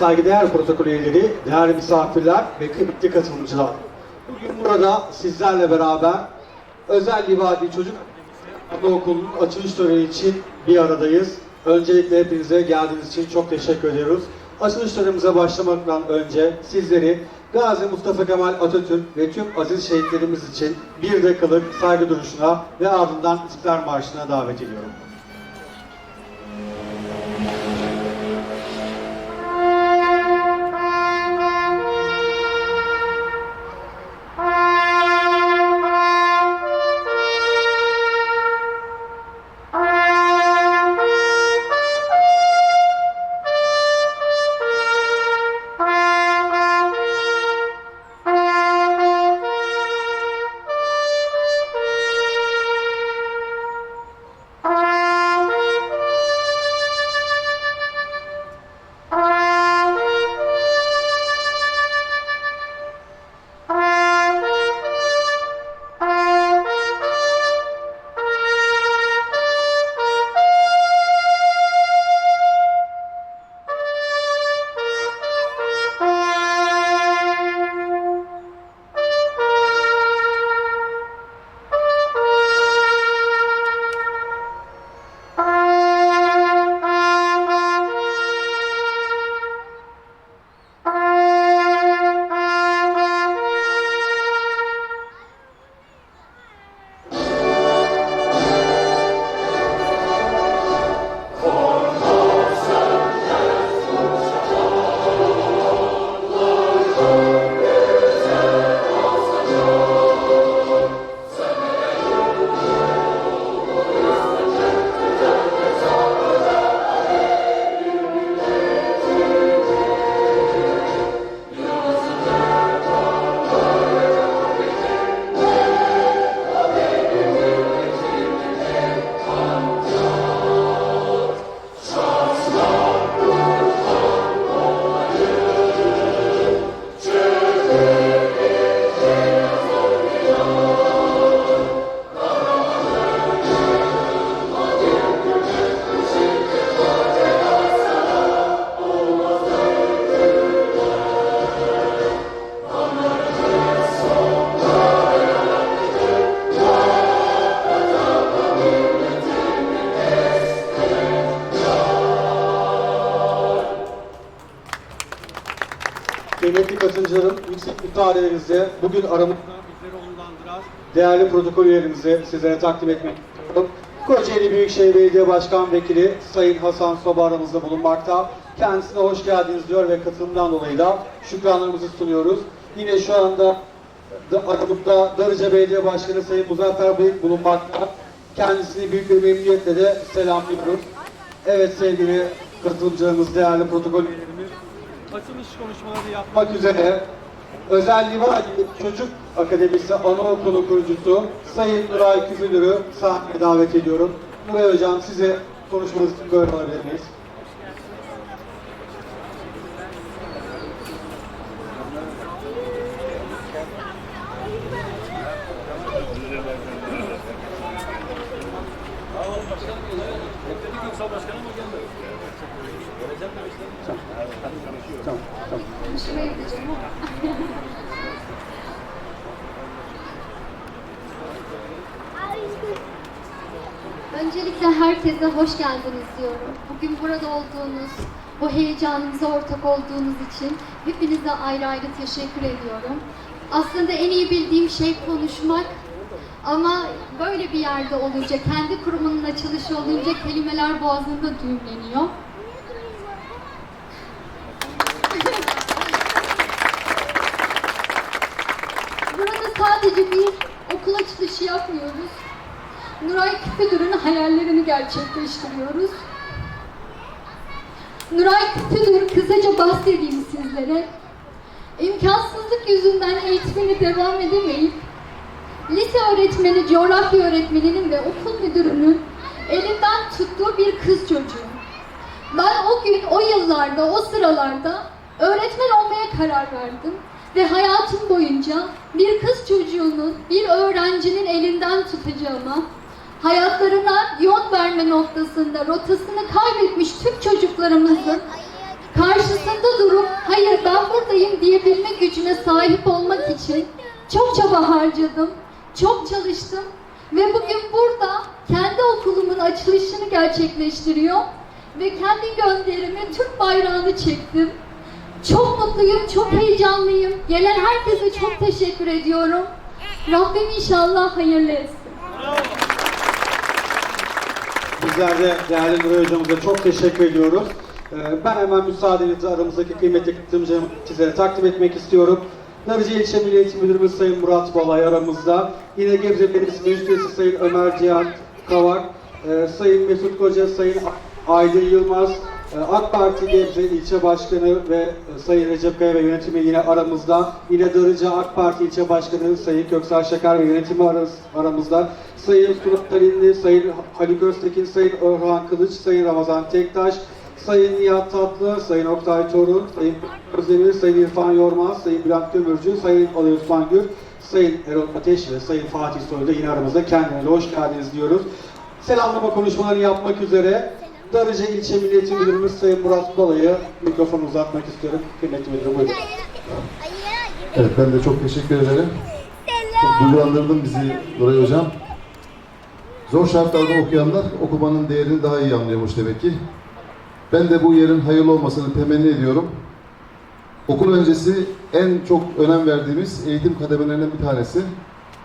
saygıdeğer protokol üyeleri, değerli misafirler ve kıymetli katılımcılar. Bugün burada sizlerle beraber Özel Livadi Çocuk Anaokulu'nun açılış töreni için bir aradayız. Öncelikle hepinize geldiğiniz için çok teşekkür ediyoruz. Açılış törenimize başlamaktan önce sizleri Gazi Mustafa Kemal Atatürk ve tüm aziz şehitlerimiz için bir dakikalık saygı duruşuna ve ardından İstiklal Marşı'na davet ediyorum. Müsaadenizle bugün aramızda bizleri değerli protokol üyelerimizi sizlere takdim etmek istiyorum. Kocaeli Büyükşehir Belediye Başkan Vekili Sayın Hasan Soba aramızda bulunmakta. Kendisine hoş geldiniz diyor ve katılımdan dolayı da şükranlarımızı sunuyoruz. Yine şu anda da- aramızda Darıca Belediye Başkanı Sayın Muzaffer Bey bulunmakta. Kendisini büyük bir memnuniyetle de selamlıyoruz. Evet sevgili katılımcılarımız, değerli protokol üyelerimiz, açılış konuşmalarını yapmak üzere Özel Livadi Çocuk Akademisi Anaokulu kurucusu Sayın Nuray Küfülür'ü sahneye davet ediyorum. Nuray Hocam size konuşmanız için miyiz? Herkese hoş geldiniz diyorum. Bugün burada olduğunuz, bu heyecanımıza ortak olduğunuz için hepinize ayrı ayrı teşekkür ediyorum. Aslında en iyi bildiğim şey konuşmak ama böyle bir yerde olunca, kendi kurumunun açılışı olunca kelimeler boğazında düğümleniyor. Burada sadece bir okul açılışı yapmıyoruz. Nuray Küpüdür'ün hayallerini gerçekleştiriyoruz. Nuray Küpüdür kısaca bahsedeyim sizlere. İmkansızlık yüzünden eğitimine devam edemeyip lise öğretmeni, coğrafya öğretmeninin ve okul müdürünün elinden tuttuğu bir kız çocuğu. Ben o gün, o yıllarda, o sıralarda öğretmen olmaya karar verdim. Ve hayatım boyunca bir kız çocuğunun, bir öğrencinin elinden tutacağıma, hayatlarına yön verme noktasında rotasını kaybetmiş tüm çocuklarımızın karşısında durup buradayım diyebilme gücüne sahip olmak için çok çaba harcadım, çok çalıştım ve bugün burada kendi okulumun açılışını gerçekleştiriyor ve kendi gönderime Türk bayrağını çektim. Çok mutluyum, çok heyecanlıyım. Gelen herkese çok teşekkür ediyorum. Rabbim inşallah hayırlı etsin. Bizler de değerli Nuray Hocamıza çok teşekkür ediyoruz. Ee, Ben hemen müsaadenizle aramızdaki kıymetli katılımcılarımı sizlere takdim etmek istiyorum. Darıca İlçe Milli Müdürümüz Sayın Murat Balay aramızda. Yine Gebze Belediyesi Meclis Sayın Ömer Cihan Kavak, e, Sayın Mesut Koca, Sayın Aydın Yılmaz, AK Parti Gebze İlçe Başkanı ve e, Sayın Recep Kaya ve yönetimi yine aramızda. Yine Darıca AK Parti İlçe Başkanı Sayın Köksal Şeker ve yönetimi aramızda. Sayın Surat Talinli, Sayın Haluk Öztekin, Sayın Orhan Kılıç, Sayın Ramazan Tektaş, Sayın Nihat Tatlı, Sayın Oktay Torun, Sayın Özdemir, Sayın İrfan Yormaz, Sayın Bülent Kömürcü, Sayın Ali Osman Gür, Sayın Erol Ateş ve Sayın Fatih Soylu da yine aramızda kendilerine hoş geldiniz diyoruz. Selamlama konuşmalarını yapmak üzere Darıca İlçe Milli Eğitim Müdürümüz Sayın Murat Balay'a mikrofonu uzatmak istiyorum. Kıymetli müdürüm buyurun. Evet ben de çok teşekkür ederim. Çok duygulandırdın bizi Nuray Hocam. Zor şartlarda okuyanlar okumanın değerini daha iyi anlıyormuş demek ki. Ben de bu yerin hayırlı olmasını temenni ediyorum. Okul öncesi en çok önem verdiğimiz eğitim kademelerinden bir tanesi.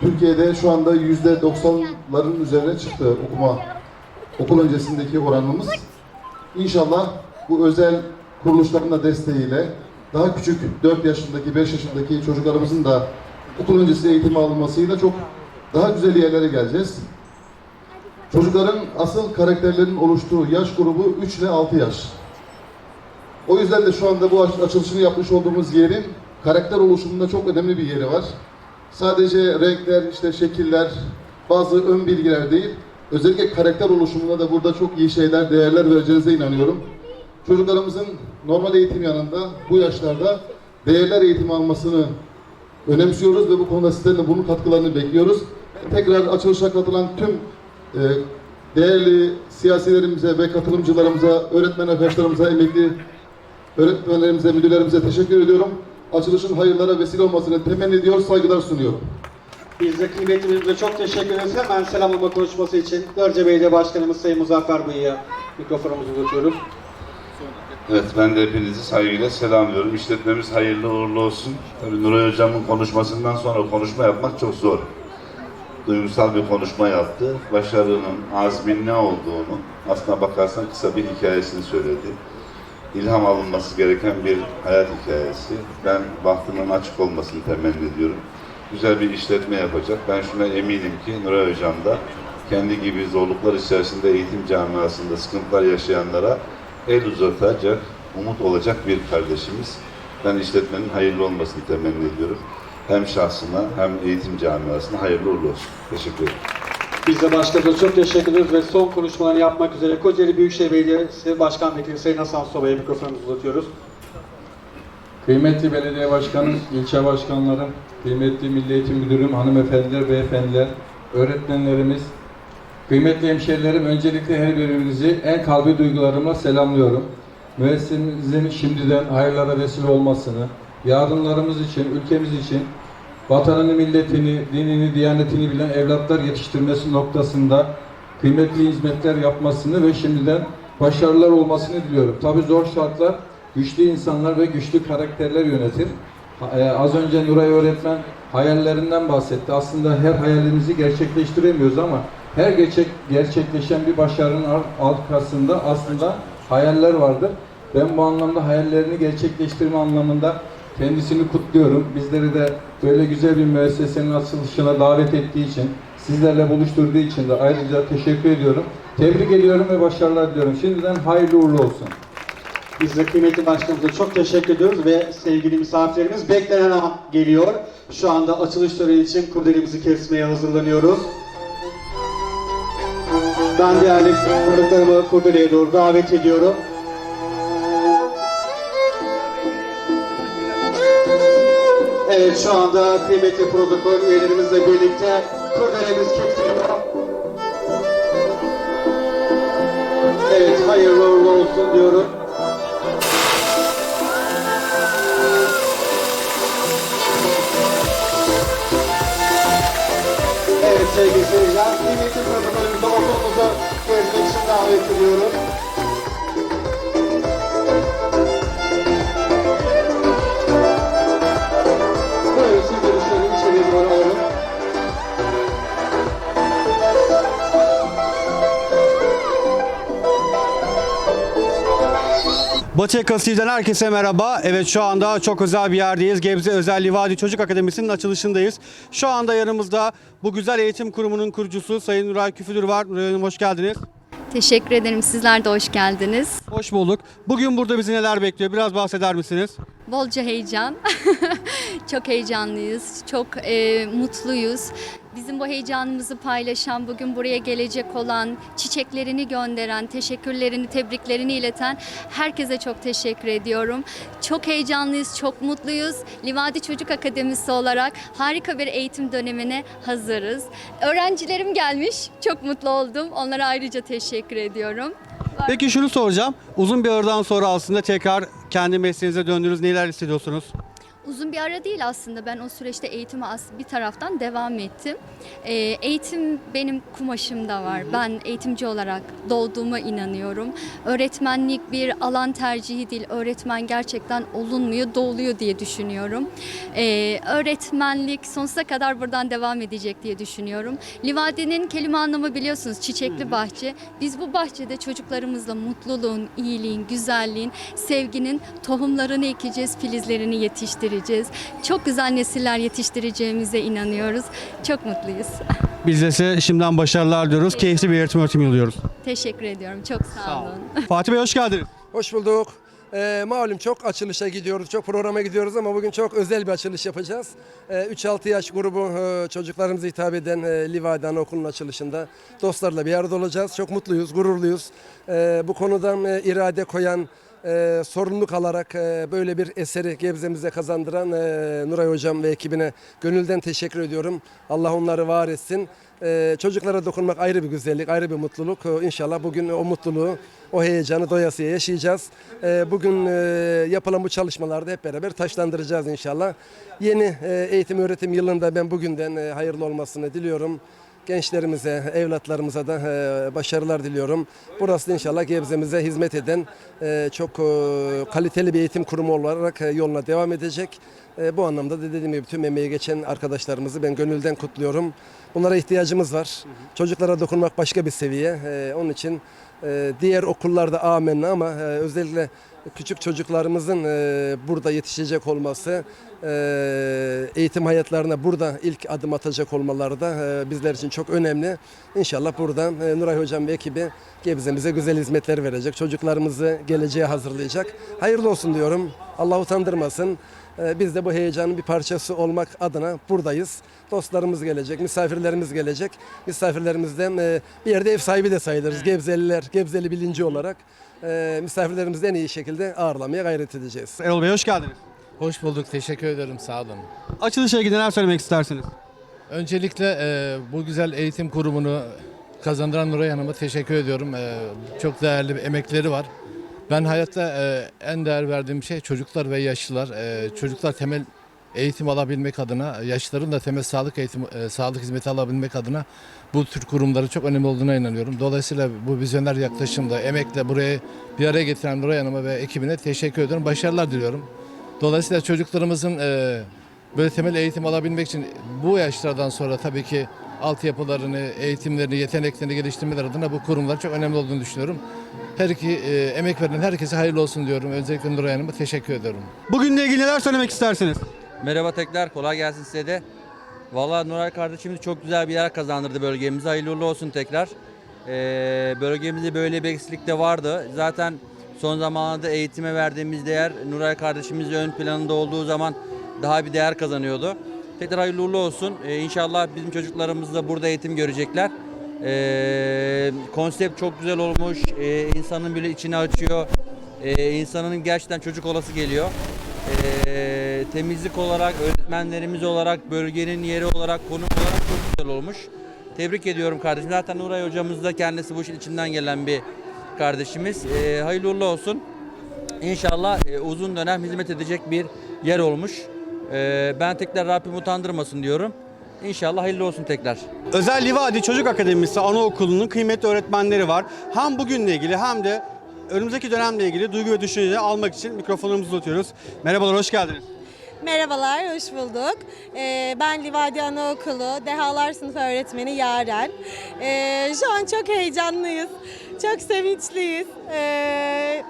Türkiye'de şu anda yüzde 90'ların üzerine çıktı okuma okul öncesindeki oranımız. İnşallah bu özel kuruluşların da desteğiyle daha küçük 4 yaşındaki 5 yaşındaki çocuklarımızın da okul öncesi eğitimi alınmasıyla çok daha güzel yerlere geleceğiz. Çocukların asıl karakterlerinin oluştuğu yaş grubu 3 ile 6 yaş. O yüzden de şu anda bu aç- açılışını yapmış olduğumuz yerin karakter oluşumunda çok önemli bir yeri var. Sadece renkler, işte şekiller, bazı ön bilgiler değil, özellikle karakter oluşumunda da burada çok iyi şeyler, değerler vereceğinize inanıyorum. Çocuklarımızın normal eğitim yanında bu yaşlarda değerler eğitimi almasını önemsiyoruz ve bu konuda sizlerin bunun katkılarını bekliyoruz. Tekrar açılışa katılan tüm e, değerli siyasilerimize ve katılımcılarımıza, öğretmen arkadaşlarımıza, emekli öğretmenlerimize, müdürlerimize teşekkür ediyorum. Açılışın hayırlara vesile olmasını temenni ediyor, saygılar sunuyorum. Biz de kıymetli müdürümüze çok teşekkür ederiz. Hemen selamlama konuşması için Darıca Belediye Başkanımız Sayın Muzaffer Bey'e mikrofonumuzu uzatıyoruz. Evet ben de hepinizi saygıyla selamlıyorum. İşletmemiz hayırlı uğurlu olsun. Tabii Nuray Hocam'ın konuşmasından sonra konuşma yapmak çok zor. Duygusal bir konuşma yaptı. Başarının, azmin ne olduğunu aslına bakarsan kısa bir hikayesini söyledi. İlham alınması gereken bir hayat hikayesi. Ben bahtının açık olmasını temenni ediyorum. Güzel bir işletme yapacak. Ben şuna eminim ki Nuray Hocam da kendi gibi zorluklar içerisinde eğitim camiasında sıkıntılar yaşayanlara el uzatacak, umut olacak bir kardeşimiz. Ben işletmenin hayırlı olmasını temenni ediyorum. Hem şahsına hem eğitim camiasına hayırlı uğurlu olsun. Teşekkür ederim. Biz de başkanımıza çok teşekkür ederiz ve son konuşmalarını yapmak üzere Kocaeli Büyükşehir Belediyesi Başkan Vekili Sayın Hasan Soba'ya mikrofonumuzu uzatıyoruz. Kıymetli belediye başkanım, ilçe başkanlarım, kıymetli milli eğitim müdürüm, hanımefendiler, beyefendiler, öğretmenlerimiz, kıymetli hemşehrilerim, öncelikle her birinizi en kalbi duygularımla selamlıyorum. Müessesemizin şimdiden hayırlara vesile olmasını, yardımlarımız için, ülkemiz için vatanını, milletini, dinini, diyanetini bilen evlatlar yetiştirmesi noktasında kıymetli hizmetler yapmasını ve şimdiden başarılar olmasını diliyorum. Tabi zor şartlar güçlü insanlar ve güçlü karakterler yönetir. E, az önce Nuray öğretmen hayallerinden bahsetti. Aslında her hayalimizi gerçekleştiremiyoruz ama her gerçek, gerçekleşen bir başarının ar- arkasında aslında hayaller vardır. Ben bu anlamda hayallerini gerçekleştirme anlamında kendisini kutluyorum. Bizleri de böyle güzel bir müessesenin açılışına davet ettiği için, sizlerle buluşturduğu için de ayrıca teşekkür ediyorum. Tebrik ediyorum ve başarılar diliyorum. Şimdiden hayırlı uğurlu olsun. Biz de kıymetli başkanımıza çok teşekkür ediyoruz ve sevgili misafirlerimiz beklenen an geliyor. Şu anda açılış töreni için kurdelemizi kesmeye hazırlanıyoruz. Ben değerli konuklarımı kurdeleye doğru davet ediyorum. Evet şu anda kıymetli protokol üyelerimizle birlikte kurdelemiz kesiliyor. Evet hayırlı uğurlu olsun diyorum. Sevgili seyirciler. Kıymetli protokolümüzde Batı Yakası TV'den herkese merhaba. Evet şu anda çok özel bir yerdeyiz. Gebze Özel Livadi Çocuk Akademisi'nin açılışındayız. Şu anda yanımızda bu güzel eğitim kurumunun kurucusu Sayın Nuray Küfüdür var. Nuray Hanım hoş geldiniz. Teşekkür ederim. Sizler de hoş geldiniz. Hoş bulduk. Bugün burada bizi neler bekliyor? Biraz bahseder misiniz? Bolca heyecan. çok heyecanlıyız. Çok e, mutluyuz. Bizim bu heyecanımızı paylaşan, bugün buraya gelecek olan, çiçeklerini gönderen, teşekkürlerini, tebriklerini ileten herkese çok teşekkür ediyorum. Çok heyecanlıyız, çok mutluyuz. Livadi Çocuk Akademisi olarak harika bir eğitim dönemine hazırız. Öğrencilerim gelmiş. Çok mutlu oldum. Onlara ayrıca teşekkür ediyorum. Peki şunu soracağım. Uzun bir aradan sonra aslında tekrar kendi mesleğinize döndünüz. Neler hissediyorsunuz? Uzun bir ara değil aslında. Ben o süreçte eğitime bir taraftan devam ettim. Ee, eğitim benim kumaşımda var. Ben eğitimci olarak doğduğuma inanıyorum. Öğretmenlik bir alan tercihi değil. Öğretmen gerçekten olunmuyor, doğuluyor diye düşünüyorum. Ee, öğretmenlik sonsuza kadar buradan devam edecek diye düşünüyorum. Livadi'nin kelime anlamı biliyorsunuz çiçekli bahçe. Biz bu bahçede çocuklarımızla mutluluğun, iyiliğin, güzelliğin, sevginin tohumlarını ekeceğiz, filizlerini yetiştireceğiz. Çok güzel nesiller yetiştireceğimize inanıyoruz. Çok mutluyuz. Biz de size şimdiden başarılar diyoruz. Keyifli bir eğitim öğretim yılıyoruz. Teşekkür ediyorum. Çok sağ olun. Fatih Bey hoş geldiniz. Hoş bulduk. Ee, malum çok açılışa gidiyoruz, çok programa gidiyoruz ama bugün çok özel bir açılış yapacağız. Ee, 3-6 yaş grubu e, çocuklarımıza hitap eden e, Livade Anaokulu'nun açılışında dostlarla bir arada olacağız. Çok mutluyuz, gururluyuz. Ee, bu konudan e, irade koyan, e, sorumluluk alarak e, böyle bir eseri Gebze'mize kazandıran e, Nuray Hocam ve ekibine gönülden teşekkür ediyorum. Allah onları var etsin. Ee, çocuklara dokunmak ayrı bir güzellik, ayrı bir mutluluk. Ee, İnşallah bugün o mutluluğu, o heyecanı doyasıya yaşayacağız. Ee, bugün e, yapılan bu çalışmalarda hep beraber taşlandıracağız inşallah. Yeni e, eğitim öğretim yılında ben bugünden e, hayırlı olmasını diliyorum. Gençlerimize, evlatlarımıza da e, başarılar diliyorum. Burası inşallah Gebze'mize hizmet eden e, çok e, kaliteli bir eğitim kurumu olarak yoluna devam edecek. Bu anlamda da dediğim gibi tüm emeği geçen arkadaşlarımızı ben gönülden kutluyorum. Bunlara ihtiyacımız var. Çocuklara dokunmak başka bir seviye. Onun için e, diğer okullarda amenna ama e, özellikle küçük çocuklarımızın e, burada yetişecek olması, e, eğitim hayatlarına burada ilk adım atacak olmaları da e, bizler için çok önemli. İnşallah buradan e, Nuray Hocam ve ekibi Gebze'mize güzel hizmetler verecek. Çocuklarımızı geleceğe hazırlayacak. Hayırlı olsun diyorum. Allah utandırmasın. E, Biz de bu heyecanın bir parçası olmak adına buradayız. Dostlarımız gelecek, misafirlerimiz gelecek. Misafirlerimizden e, bir yerde ev sahibi de sayılırız. Gebzeliler, Gebzeli bilinci olarak e, misafirlerimizi en iyi şekilde ağırlamaya gayret edeceğiz. Erol Bey hoş geldiniz. Hoş bulduk, teşekkür ederim, sağ olun. Açılışa ilgili neler söylemek istersiniz? Öncelikle e, bu güzel eğitim kurumunu kazandıran Nuray Hanım'a teşekkür ediyorum. E, çok değerli bir emekleri var. Ben hayatta e, en değer verdiğim şey çocuklar ve yaşlılar. E, çocuklar temel eğitim alabilmek adına, yaşlıların da temel sağlık eğitim, e, sağlık hizmeti alabilmek adına bu tür kurumların çok önemli olduğuna inanıyorum. Dolayısıyla bu vizyoner yaklaşımda, emekle buraya bir araya getiren Nuray Hanım'a ve ekibine teşekkür ediyorum. Başarılar diliyorum. Dolayısıyla çocuklarımızın e, böyle temel eğitim alabilmek için bu yaşlardan sonra tabii ki altyapılarını, eğitimlerini, yeteneklerini geliştirmeler adına bu kurumlar çok önemli olduğunu düşünüyorum. Her iki e, emek veren herkese hayırlı olsun diyorum. Özellikle Nuray Hanım'a teşekkür ediyorum. Bugünle ilgili neler söylemek istersiniz? Merhaba tekrar, kolay gelsin size de. Vallahi Nuray kardeşimiz çok güzel bir yer kazandırdı bölgemize. Hayırlı uğurlu olsun tekrar. Ee, bölgemizde böyle bir eksiklik de vardı. Zaten son zamanlarda eğitime verdiğimiz değer Nuray kardeşimiz ön planında olduğu zaman daha bir değer kazanıyordu. Tekrar hayırlı uğurlu olsun. Ee, inşallah bizim çocuklarımız da burada eğitim görecekler. Ee, konsept çok güzel olmuş. Ee, insanın bile içini açıyor. Ee, insanın gerçekten çocuk olası geliyor. Ee, temizlik olarak, öğretmenlerimiz olarak, bölgenin yeri olarak, konum olarak çok güzel olmuş. Tebrik ediyorum kardeşim. Zaten Nuray hocamız da kendisi bu işin içinden gelen bir kardeşimiz. Ee, hayırlı uğurlu olsun. İnşallah e, uzun dönem hizmet edecek bir yer olmuş. Ee, ben tekrar Rabbim utandırmasın diyorum. İnşallah hayırlı olsun tekrar. Özel Livadi Çocuk Akademisi Anaokulu'nun kıymetli öğretmenleri var. Hem bugünle ilgili hem de önümüzdeki dönemle ilgili duygu ve düşünceleri almak için mikrofonumuzu uzatıyoruz. Merhabalar, hoş geldiniz. Merhabalar, hoş bulduk. Ee, ben Livadi Anaokulu Dehalar Sınıfı Öğretmeni Yaren. Ee, şu an çok heyecanlıyız, çok sevinçliyiz. Ee,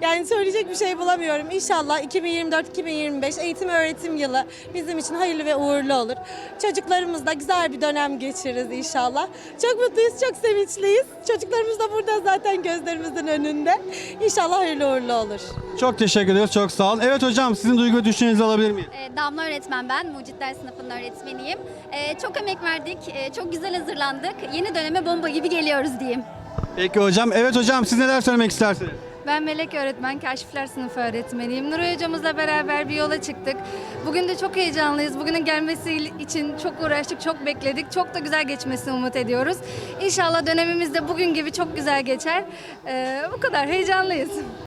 yani söyleyecek bir şey bulamıyorum. İnşallah 2024-2025 eğitim öğretim yılı bizim için hayırlı ve uğurlu olur. Çocuklarımızla güzel bir dönem geçiririz inşallah. Çok mutluyuz, çok sevinçliyiz. Çocuklarımız da burada zaten gözlerimizin önünde. İnşallah hayırlı uğurlu olur. Çok teşekkür ederiz, çok sağ olun. Evet hocam, sizin duygu ve düşüncenizi alabilir miyim? Ee, Damla öğretmen ben, Mucitler sınıfının öğretmeniyim. Ee, çok emek verdik, çok güzel hazırlandık. Yeni döneme bomba gibi geliyoruz diyeyim. Peki hocam, evet hocam siz neler söylemek istersiniz? Ben Melek öğretmen, Kaşifler sınıfı öğretmeniyim. Nuray hocamızla beraber bir yola çıktık. Bugün de çok heyecanlıyız. Bugünün gelmesi için çok uğraştık, çok bekledik. Çok da güzel geçmesini umut ediyoruz. İnşallah dönemimiz de bugün gibi çok güzel geçer. Ee, bu kadar heyecanlıyız.